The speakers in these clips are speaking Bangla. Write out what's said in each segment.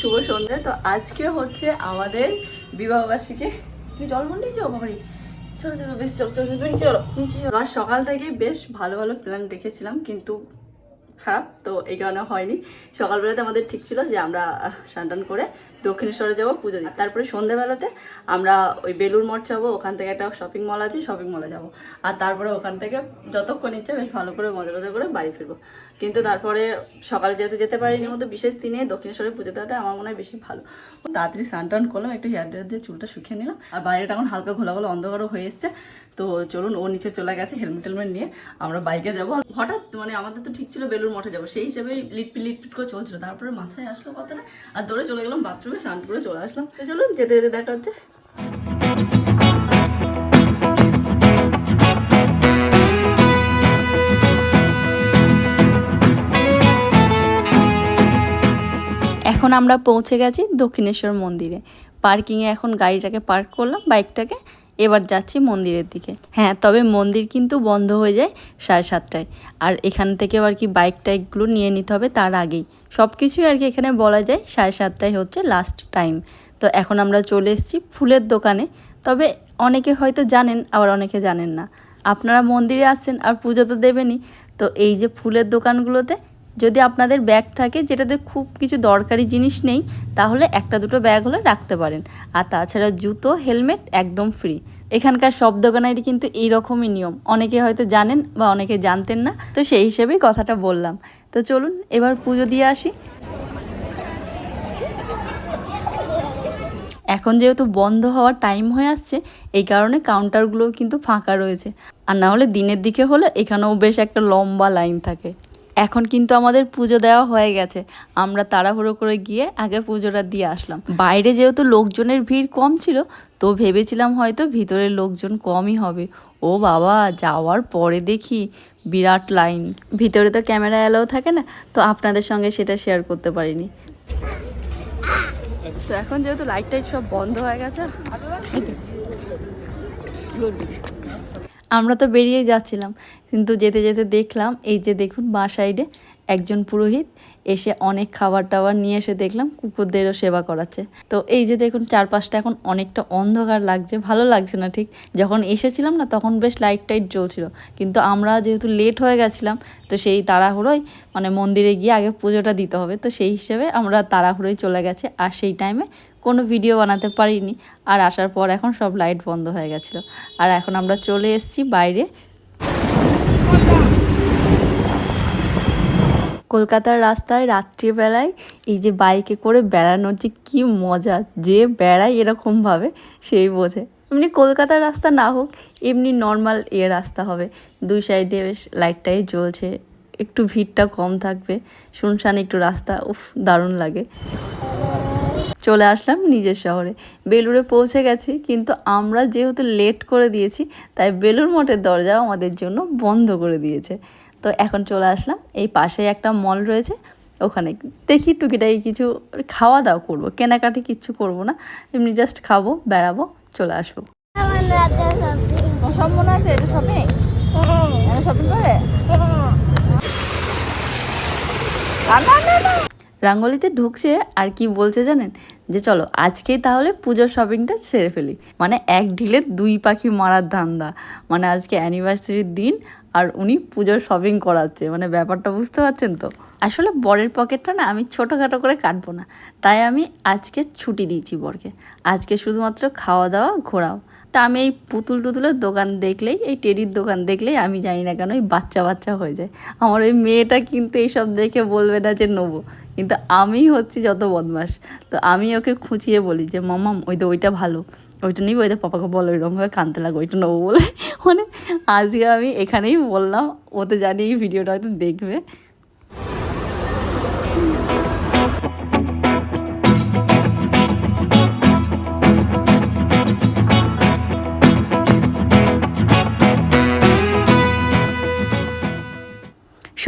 শুভ সন্ধ্যে। তো আজকে হচ্ছে আমাদের বিবাহবার্ষিকী। তুমি জল মন্ডি নিয়ে যাও, বাবারি। চলো চলো, বেশ, চলো চলো চলো সকাল থেকে বেশ ভালো ভালো প্ল্যান রেখেছিলাম, কিন্তু খারাপ, তো এই কারণে হয়নি। সকালবেলাতে আমাদের ঠিক ছিল যে আমরা স্নান করে দক্ষিণেশ্বরে যাব, পুজো দিতে। তারপরে সন্ধ্যেবেলাতে আমরা ওই বেলুর মঠ যাব, ওখান থেকে একটা শপিং মল আছে শপিং মলে যাব। আর তারপরে ওখান থেকে যতক্ষণ ইচ্ছে বেশ ভালো করে মজা মজা করে বাড়ি ফিরবো। কিন্তু তারপরে সকালে যেহেতু যেতে পারিনি মতো বিশেষ দিনে দক্ষিণেশ্বরে পুজো দেওয়াটা আমার মনে হয় বেশি ভালো। তাড়াতাড়ি স্নান টান করলাম, একটু হেয়ার ড্রায়ার দিয়ে চুলটা শুকিয়ে নিলাম। আর বাইরেটা এখন হালকা ঘোলা ঘোলা অন্ধকারও হয়ে এসছে। তো চলুন, ও নিচে চলে গেছে হেলমেট টেলমেট নিয়ে আমরা বাইকে যাব। হঠাৎ মানে আমাদের তো ঠিক ছিল বেলুর মঠে যাব, সেই হিসেবে লিটপিট লিটপিট করে চলছিল। তারপরে মাথায় আসলো কথাটা, আর দৌড়ে চলে গেলাম বাথরুমে স্নান করে চলে আসলাম। তো চলুন, যেতে যেতে দেখা হচ্ছে। এখন আমরা পৌঁছে গেছি দক্ষিণেশ্বর মন্দিরে। পার্কিংয়ে এখন গাড়িটাকে পার্ক করলাম বাইকটাকে এবার যাচ্ছি মন্দিরের দিকে। হ্যাঁ তবে মন্দির কিন্তু বন্ধ হয়ে যায় সাড়ে সাতটায়। আর এখান থেকে আর কি বাইক টাইকগুলো নিয়ে নিতে হবে তার আগেই। সব কিছুই আর কি এখানে বলা যায় সাড়ে সাতটায় হচ্ছে লাস্ট টাইম তো এখন আমরা চলে এসেছি ফুলের দোকানে। তবে অনেকে হয়তো জানেন, আবার অনেকে জানেন না। আপনারা মন্দিরে আসছেন আর পুজো তো দেবেনই। তো এই যে ফুলের দোকানগুলোতে যদি আপনাদের ব্যাগ থাকে যেটাতে খুব কিছু দরকারি জিনিস নেই, তাহলে একটা দুটো ব্যাগ হলে রাখতে পারেন। আর তাছাড়া জুতো হেলমেট একদম ফ্রি এখানকার সব দোকানেরই কিন্তু এইরকমই নিয়ম। অনেকে হয়তো জানেন বা অনেকে জানতেন না, তো সেই হিসেবেই কথাটা বললাম। তো চলুন, এবার পুজো দিয়ে আসি। এখন যেহেতু বন্ধ হওয়ার টাইম হয়ে আসছে, এই কারণে কাউন্টারগুলোও কিন্তু ফাঁকা রয়েছে। আর না হলে দিনের দিকে হলে এখানেও বেশ একটা লম্বা লাইন থাকে। এখন কিন্তু আমাদের পুজো দেওয়া হয়ে গেছে। আমরা তাড়াহুড়ো করে গিয়ে আগে পুজোটা দিয়ে আসলাম। বাইরে যেহেতু লোকজনের ভিড় কম ছিল তো ভেবেছিলাম হয়তো ভিতরের লোকজন কমই হবে। ও বাবা যাওয়ার পরে দেখি বিরাট লাইন। ভিতরে তো ক্যামেরা অ্যালাও থাকে না তো আপনাদের সঙ্গে সেটা শেয়ার করতে পারিনি। তো এখন যেহেতু লাইট টাইট সব বন্ধ হয়ে গেছে আমরা তো বেরিয়ে যাচ্ছিলাম। কিন্তু যেতে যেতে দেখলাম, এই যে দেখুন, বাঁ সাইডে একজন পুরোহিত এসে অনেক খাবার টাবার নিয়ে এসে দেখলাম, কুকুরদেরও সেবা করাচ্ছে। তো এই যে দেখুন, চারপাশটা এখন অনেকটা অন্ধকার লাগছে, ভালো লাগছে না ঠিক? যখন এসেছিলাম না, তখন বেশ লাইট টাইট জ্বলছিল। কিন্তু আমরা যেহেতু লেট হয়ে গেছিলাম, তো সেই তাড়াহুড়োই মানে মন্দিরে গিয়ে আগে পুজোটা দিতে হবে। তো সেই হিসেবে আমরা তাড়াহুড়োই চলে গেছে, আর সেই টাইমে কোনো ভিডিও বানাতে পারিনি। আর আসার পর এখন সব লাইট বন্ধ হয়ে গেছিল। আর এখন আমরা চলে এসেছি বাইরে। কলকাতার রাস্তায় রাত্রিবেলায় এই যে বাইকে করে বেড়ানোর যে কী মজা, যে বেড়ায় এরকমভাবে সেই বোঝে। এমনি কলকাতার রাস্তা না হোক, এমনি নর্মাল এ রাস্তা হবে। দুই সাইডে বেশ লাইটটাই জ্বলছে। একটু ভিড়টা কম থাকবে। শুনশান একটু রাস্তা, উফ, দারুণ লাগে। চলে আসলাম নিজের শহরে। বেলুড়ে পৌঁছে গেছি কিন্তু আমরা যেহেতু লেট করে দিয়েছি তাই বেলুর মঠের দরজা আমাদের জন্য বন্ধ করে দিয়েছে। তো এখন চলে আসলাম এই পাশেই একটা মল রয়েছে ওখানে দেখি টুকিটাকি কিছু খাওয়া দাওয়া করব। কেনাকাটি কিচ্ছু করব না এমনি জাস্ট খাব বেড়াবো চলে আসব। সব মনে আছে? এটা শপিং শপিং করে? রাঙ্গলিতে ঢুকছে আর কি বলছে জানেন? যে চলো, আজকেই তাহলে পুজোর শপিংটা সেরে ফেলি। মানে এক ঢিলে দুই পাখি মারার ধান্দা। মানে আজকে অ্যানিভার্সারির দিন আর উনি পুজোর শপিং করাচ্ছে। মানে ব্যাপারটা বুঝতে পারছেন তো? আসলে বরের পকেটটা না আমি ছোটোখাটো করে কাটবো না। তাই আমি আজকে ছুটি দিয়েছি বরকে। আজকে শুধুমাত্র খাওয়া দাওয়া ঘোরাও। তা আমি এই পুতুল টুতুলের দোকান দেখলেই, এই টেডির দোকান দেখলেই আমি জানি না কেন ওই বাচ্চা বাচ্চা হয়ে যায়। আমার ওই মেয়েটা কিন্তু এইসব দেখে বলবে না যে নেব। কিন্তু আমি হচ্ছি যত বদমাস তো আমি ওকে খুঁচিয়ে বলি যে মামাম ওই তো ওইটা ভালো। ওইটা নিবি ওইটা পাপাকে বলো ওইরকমভাবে কানতে লাগো, ওইটা নেব বলে। মানে আজকে আমি এখানেই বললাম ওতে জানি এই ভিডিওটা হয়তো দেখবে।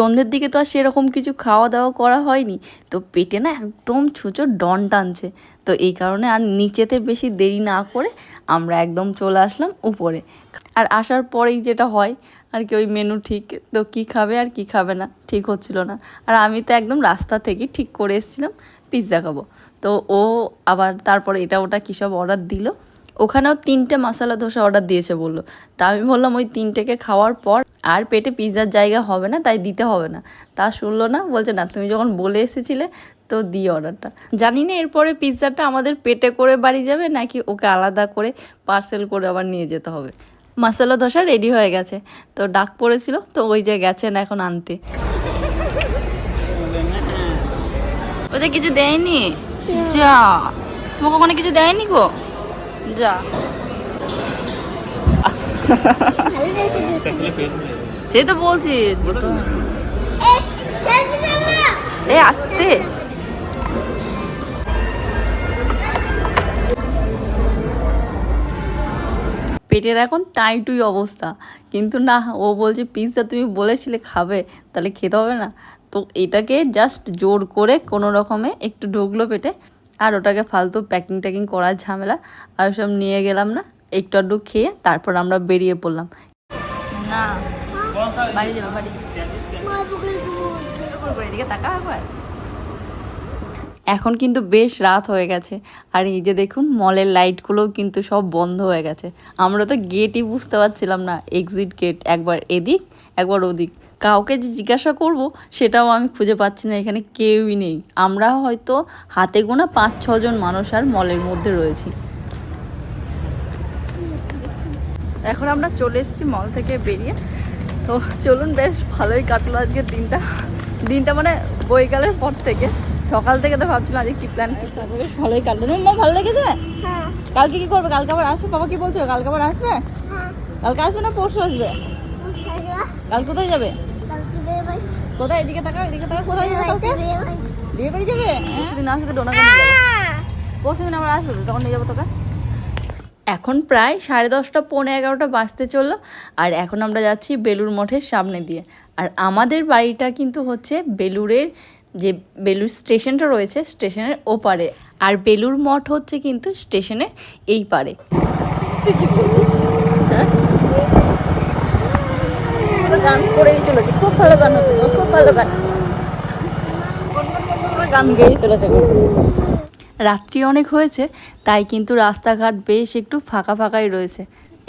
সন্ধ্যের দিকে তো আর সেরকম কিছু খাওয়া দাওয়া করা হয়নি। তো পেটে না একদম ছুঁচো ডন টানছে। তো এই কারণে আর নিচেতে বেশি দেরি না করে আমরা একদম চলে আসলাম উপরে। আর আসার পরেই যেটা হয়, আর কি ওই মেনু ঠিক, তো কি খাবে আর কি খাবে না, ঠিক হচ্ছিল না। আর আমি তো একদম রাস্তা থেকে ঠিক করে এসেছিলাম পিৎজা খাব। তো ও আবার তারপরে এটা ওটা কী সব অর্ডার দিল। ওখানেও তিনটে মশলা ধোসা অর্ডার দিয়েছে বলল। তা আমি বললাম ওই তিনটেকে খাওয়ার পর আর পেটে পিৎজার জায়গা হবে না, তাই দিতে হবে না। তা শুনলো না, বলছে, না, তুমি যখন বলে এসেছিলে, তো দিই অর্ডারটা। জানি না এরপরে পিৎজাটা আমাদের পেটে করে বাড়ি যাবে, নাকি ওকে আলাদা করে পার্সেল করে আবার নিয়ে যেতে হবে। মশলা ধোসা রেডি হয়ে গেছে। তো ডাক পড়েছিল, তো ওই যে গেছেন এখন আনতে। ওদের কিছু দেয়নি? যা। তোমাকে ওখানে কিছু দেয়নি গো? যা। সেই তো বলছি এ, আসতে পেটের এখন টাইটুই অবস্থা। কিন্তু না ও বলছে পিৎজা তুমি বলেছিলে খাবে তাহলে খেতে হবে না। তো এটাকে জাস্ট জোর করে কোনো রকমে একটু ঢুকলো পেটে। আর ওটাকে ফালতু প্যাকিং ট্যাকিং করার ঝামেলা। আর সব নিয়ে গেলাম না। একটু আধটু খেয়ে তারপর আমরা বেরিয়ে পড়লাম। না এখন কিন্তু বেশ রাত হয়ে গেছে। আর এই যে দেখুন, মলের লাইটগুলোও কিন্তু সব বন্ধ হয়ে গেছে। আমরা তো গেটই বুঝতে পারছিলাম না এক্সিট গেট একবার এদিক, একবার ওদিক। কাউকে যে জিজ্ঞাসা করব, সেটাও আমি খুঁজে পাচ্ছি না, এখানে কেউই নেই। আমরা হয়তো হাতে গোনা পাঁচ ছজন মানুষ আর মলের মধ্যে রয়েছি। এখন আমরা চলে এসেছি মল থেকে বেরিয়ে। তো চলুন বেশ ভালোই কাটলো আজকের দিনটা। দিনটা মানে বৈকালের পর থেকে। সকাল থেকে তো ভাবছিলাম আজকে কি প্ল্যান বেশ ভালোই কাটলো। মা ভালো লেগেছে? হ্যাঁ, কালকে কি করবে? কালকে আবার আসবে? বাবা কি বলছো কালকে আবার আসবে? হ্যাঁ। কালকে আসবে না পরশু আসবে? কাল কোথায় যাবে। কোথায়? এদিকে তাকাও এদিকে তাকাও। কোথায় যাবে কালকে? বিয়ে বাড়ি। যাবে? হ্যাঁ। দিন আসবে ডোনা! পরশু দিন আবার আসব তখন নিয়ে যাব তোকে। এখন প্রায় সাড়ে দশটা, পৌনে এগারোটা বাজতে চলল, আর এখন আমরা যাচ্ছি বেলুর মঠের সামনে দিয়ে। আর আমাদের বাড়িটা কিন্তু হচ্ছে বেলুরের যে বেলুর স্টেশনটা রয়েছে, স্টেশনের ওপারে। আর বেলুর মঠ হচ্ছে কিন্তু স্টেশনের এই পারে। হ্যাঁ? গান করেই চলেছে, খুব ভালো গান হচ্ছে খুব ভালো গান। গান চলেছে। রাত্রি অনেক হয়েছে, তাই কিন্তু রাস্তাঘাট বেশ একটু ফাঁকা ফাঁকাই রয়েছে।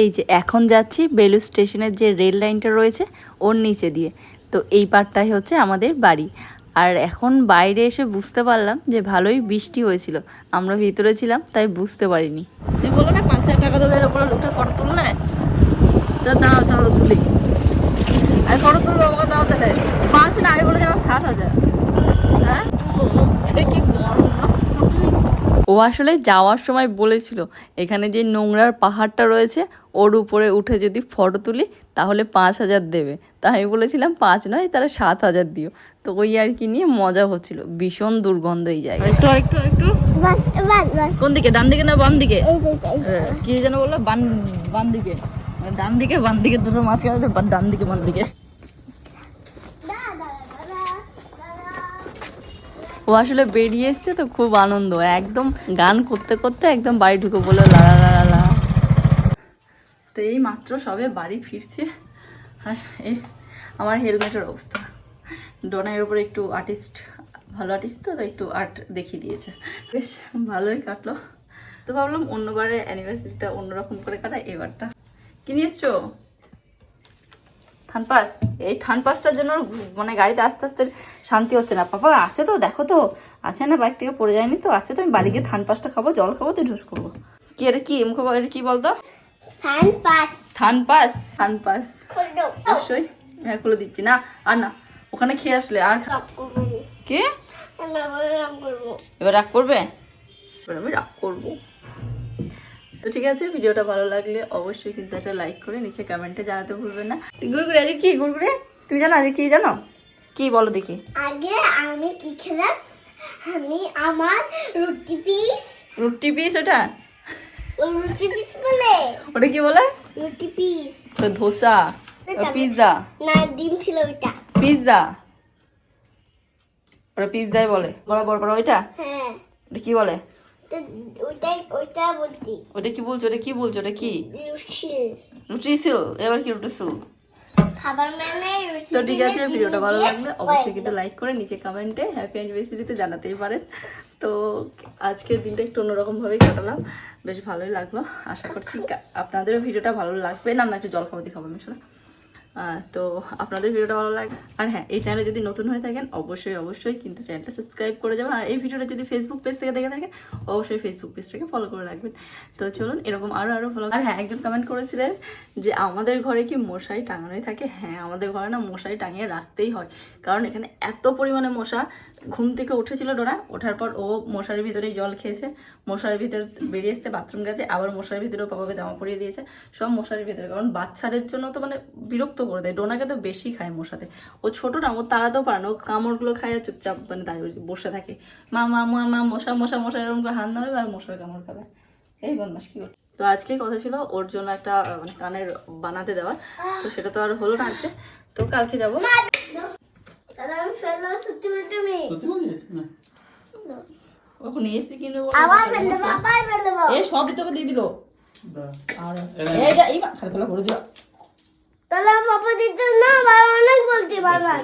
এই যে এখন যাচ্ছি বেলু স্টেশনের যে রেল লাইনটা রয়েছে, ওর নিচে দিয়ে। তো এই পারটাই হচ্ছে আমাদের বাড়ি। আর এখন বাইরে এসে বুঝতে পারলাম যে ভালোই বৃষ্টি হয়েছিল। আমরা ভিতরে ছিলাম, তাই বুঝতে পারিনি। তুই না, পাঁচ হাজার টাকা দাও আর পাঁচ না সাত হাজার। হ্যাঁ? কি গরম ও আসলে যাওয়ার সময় বলেছিল এখানে যে নোংরার পাহাড়টা রয়েছে ওর উপরে উঠে যদি ফটো তুলি তাহলে পাঁচ হাজার দেবে। তা আমি বলেছিলাম পাঁচ নয় তাহলে সাত হাজার দিও। তো ওই আর কি নিয়ে মজা হচ্ছিল ভীষণ দুর্গন্ধ এই জায়গা একটু একটু একটু বাস, বাস, বাস। কোন দিকে ডান দিকে না বাম দিকে? এই যে, এই যে। কি যেন বলল বান বান দিকে। মানে ডান দিকে বান দিকে দুটো মাছ আছে, বা- ডান দিকে বান দিকে। ও আসলে বেরিয়ে এসছে তো খুব আনন্দ। একদম গান করতে করতে একদম বাড়ি ঢুকে বলল লালা লালা লা তো এই মাত্র সবে বাড়ি ফিরছে। আর এই আমার হেলমেটের অবস্থা। ডোনার উপরে একটু আর্টিস্ট ভালো আর্টিস্ট তো একটু আর্ট দেখিয়ে দিয়েছে। বেশ, ভালোই কাটলো। তো ভাবলাম অন্যবারে অ্যানিভার্সারিটা অন্যরকম করে কাটা এবারটা। কি নিয়ে এসছো? থানপাস? এই থানপাসটার জন্য মানে গাড়িতে আস্তে আস্তে শান্তি হচ্ছে না। পাপা আছে তো দেখো তো। আছে না বাইক থেকে পড়ে যায়নি তো? আছে তো আমি বাড়ি গিয়ে থানপাসটা খাব জল খাব তো ঢুস করব। কি এটা কি? মুখে এটা কি বলতো? সান পাস। থানপাস থানপাস অবশ্যই। হ্যাঁ খুলে দিচ্ছি। না আর না ওখানে খেয়ে আসলে আর কে। এবার রাগ করবে? এবার আমি রাগ করব। তো ঠিক আছে ভিডিওটা ভালো লাগলে অবশ্যই কিন্তু একটা লাইক করে নিচে কমেন্টে জানাতে ভুলবেন না। গুড়গুড়ে আজকে কি গুড়গুড়ে? তুমি জানো আজকে কি জানো? কি বলো দেখি। আগে আমি কি খেলাম? আমি আমার রুটি পিস রুটি পিস ওটা? রুটি পিস বলে। ওটা কি বলে? রুটি পিস ওটা ধোসা পিৎজা না ডিম ছিল ওইটা। পিৎজা ওটা পিৎজাই বলে বড় বড় বড় ওইটা? হ্যাঁ। ওটা কি বলে? ওটা কি বলছো? ওটা কি বলছো? ওটা কি? রুটি রুটি এবার কি রুটি সিল খাবার মানে তো ঠিক আছে ভিডিওটা ভালো লাগলে অবশ্যই কিন্তু লাইক করে নিচে কমেন্টে হ্যাপি অ্যানিভার্সারিতে জানাতেই পারেন। তো আজকের দিনটা একটু অন্যরকমভাবেই কাটালাম। বেশ ভালোই লাগল। আশা করছি আপনাদেরও ভিডিওটা ভালো লাগবে। না না একটু জল খাবার দিয়ে খাব আমি তো আপনাদের ভিডিওটা ভালো লাগে আর হ্যাঁ এই চ্যানেলে যদি নতুন হয়ে থাকেন, অবশ্যই অবশ্যই কিন্তু চ্যানেলটা সাবস্ক্রাইব করে যাবেন। আর এই ভিডিওটা যদি ফেসবুক পেজ থেকে দেখে থাকেন, অবশ্যই ফেসবুক পেজটাকে ফলো করে রাখবেন। তো চলুন, এরকম আরও আরও ফলো আর হ্যাঁ একজন কমেন্ট করেছিলেন যে আমাদের ঘরে কি মশারি টাঙানোই থাকে? হ্যাঁ আমাদের ঘরে না মশারি টাঙিয়ে রাখতেই হয়। কারণ এখানে এত পরিমাণে মশা ঘুম থেকে উঠেছিল ডোনা ওঠার পর ও মশারির ভিতরেই জল খেয়েছে, মশারির ভিতরে বেরিয়ে এসছে বাথরুম গেছে, আবার মশারির ভিতরেও পাপাকে জামা পরিয়ে দিয়েছে, সব মশারির ভিতরে, কারণ বাচ্চাদের জন্য তো মানে বিরক্ত করে দেয়, ডোনাকে তো বেশি খায় মশাতে। ও ছোট না, ও তাড়াতেও পারে না, ও কামড়গুলো খায় আর চুপচাপ মানে দাঁড়িয়ে বসে থাকে। মা মা মা মা, মশা মশা মশা, এরকম করে হাত ধরবে আর মশার কামড় খাবে। এই বদমাস কি করছে? তো আজকে কথা ছিল ওর জন্য একটা মানে কানের বানাতে দেওয়ার, তো সেটা তো আর হলো না আজকে। তো কালকে যাব। ওখানে এসে কিনে আবার ফেলে দেবো আবার ফেলে দেবো এই সবই তোকে দিয়ে দিল আর এই যা এই খালি তোলা পাপা দিতে বাবা অনেক বারবার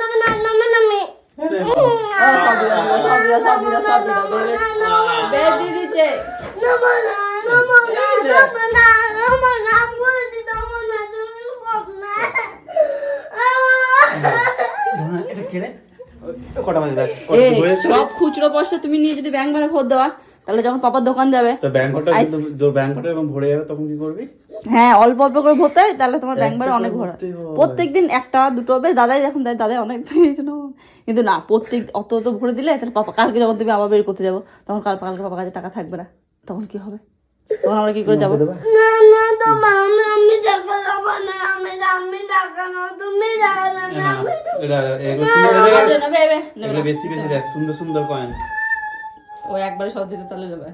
তবে না তুমি পাবো না কটা দেখ? সব খুচরো পয়সা তুমি নিয়ে যদি ব্যাংক ভাড়া ভোট দেওয়া তাহলে যখন পাপার দোকান যাবে তো ব্যাংক ঘরটা কিন্তু ব্যাংক ঘরটা যখন ভরে যাবে তখন কি করবি? হ্যাঁ অল্প অল্প করে ভরতে হয় তাহলে তোমার ব্যাংক ভাড়া অনেক ভরা। প্রত্যেকদিন একটা দুটো হবে দাদাই যখন দেয় দাদাই অনেক দিয়েছিল কিন্তু না প্রত্যেক অত অত ভরে দিলে তাহলে পাপা কালকে যখন তুমি আবার বের করতে যাব তখন কাল কালকে পাপার কাছে টাকা থাকবে না তখন কি হবে? তখন আমরা কি করে যাব? না না তো আমি আমি টাকা দেবো না আমি আমি টাকা না তুমি টাকা না না, আমি এগুলো সুন্দর- এগুলো- নেবে, নেবে, নেবে, নেবে এগুলো না। বেশি বেশি দেখ সুন্দর সুন্দর কয়েন ও একবারে সব দিতে তাহলে নেবে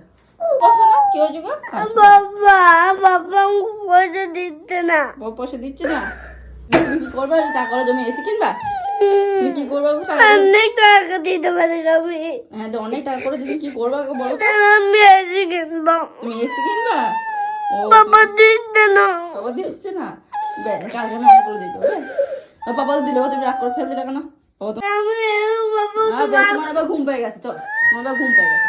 বসো না কি হয়েছে গো? বাবা বাবা পয়সা দিচ্ছে না। বাবা পয়সা দিচ্ছে না? কি করবে? টাকা করে জমি এসে কিনবা? তুমি কি করবা? অনেক টাকা দিতে পারি আমি। হ্যাঁ তো অনেক টাকা করে তুমি কি করবা বলো? আমি এসি কিনবো। তুমি এসি কিনবা? বাবা দিচ্ছে না। বাবা দিচ্ছে না? কালকে আমি অনেক করে দিতে বাবা দিলে তুমি রাগ করে ফেলে দিলে কেন বাবা আর তোমার ঘুম পেয়ে গেছে চল। তোমার ঘুম পেয়ে গেছে।